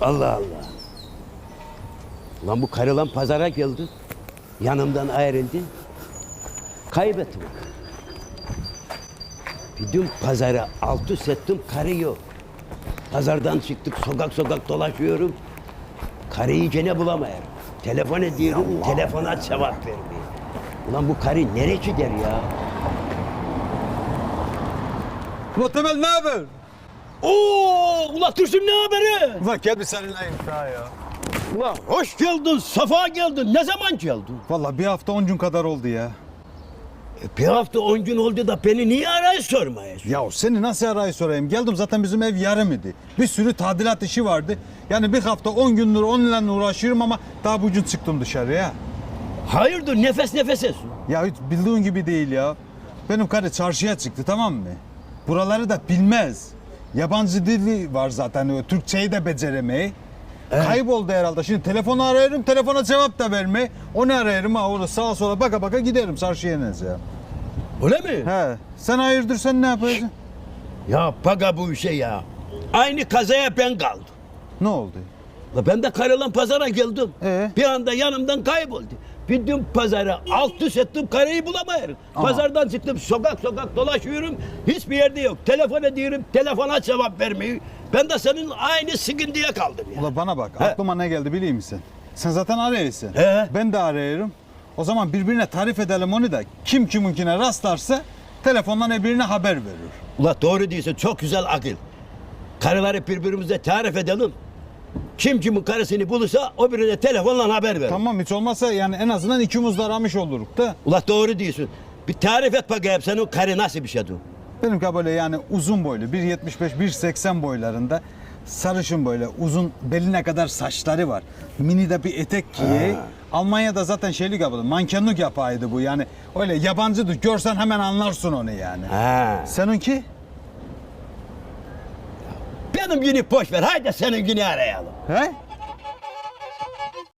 Allah Allah. Lan bu karı lan pazara geldi. Yanımdan ayrıldı. Kaybettim. Gittim pazara altı settim karı yok. Pazardan çıktık sokak sokak dolaşıyorum. Karıyı gene bulamıyorum. Telefon ediyorum telefona cevap vermiyor. Ulan bu karı nereye gider ya? Ulan Temel ne haber? Oo, ula Tursun ne haberi? Ulan gel bir seninle imza ya. Ulan hoş geldin, safa geldin. Ne zaman geldin? Vallahi bir hafta on gün kadar oldu ya. E, bir hafta on gün oldu da beni niye arayı sormayasın? Ya seni nasıl arayı sorayım? Geldim zaten bizim ev yarım idi. Bir sürü tadilat işi vardı. Yani bir hafta on gündür onunla uğraşıyorum ama daha bugün çıktım dışarıya. Hayırdır nefes nefesesin? Ya hiç bildiğin gibi değil ya. Benim karı çarşıya çıktı tamam mı? Buraları da bilmez. Yabancı dili var zaten. o Türkçeyi de beceremeyi. Kayboldu herhalde. Şimdi telefonu arıyorum, telefona cevap da verme. Onu arıyorum ha orada sağa sola baka baka giderim çarşıya neyse ya. Öyle mi? He, sen hayırdır sen ne yapacaksın? Ya paga bu işe ya. Aynı kazaya ben kaldım. Ne oldu? La ben de karılan pazara geldim. Ee? Bir anda yanımdan kayboldu. Gittim pazara alt üst ettim karıyı bulamıyorum. Aha. Pazardan çıktım sokak sokak dolaşıyorum. Hiçbir yerde yok. Telefon ediyorum telefona cevap vermiyor. Ben de senin aynı sıkıntıya kaldım ya. Ula bana bak He. aklıma ne geldi biliyor musun? Sen zaten arıyorsun. He. Ben de arıyorum. O zaman birbirine tarif edelim onu da kim kiminkine rastlarsa telefondan birbirine haber verir. Ula doğru diyorsun çok güzel akıl. Karıları birbirimize tarif edelim. Kim kimin karısını bulursa o birine telefonla haber ver. Tamam hiç olmazsa yani en azından ikimiz de aramış oluruk da. Ula doğru diyorsun. Bir tarif et bakayım senin karı nasıl bir şeydi? Benimki böyle yani uzun boylu 1.75 1.80 boylarında sarışın böyle uzun beline kadar saçları var. Mini de bir etek giyiyor. Almanya'da zaten şeylik yapıldı. Mankenlik yapaydı bu yani. Öyle yabancıdır. Görsen hemen anlarsın onu yani. Ha. Seninki? Benim günü boş ver. Haydi senin günü arayalım. He?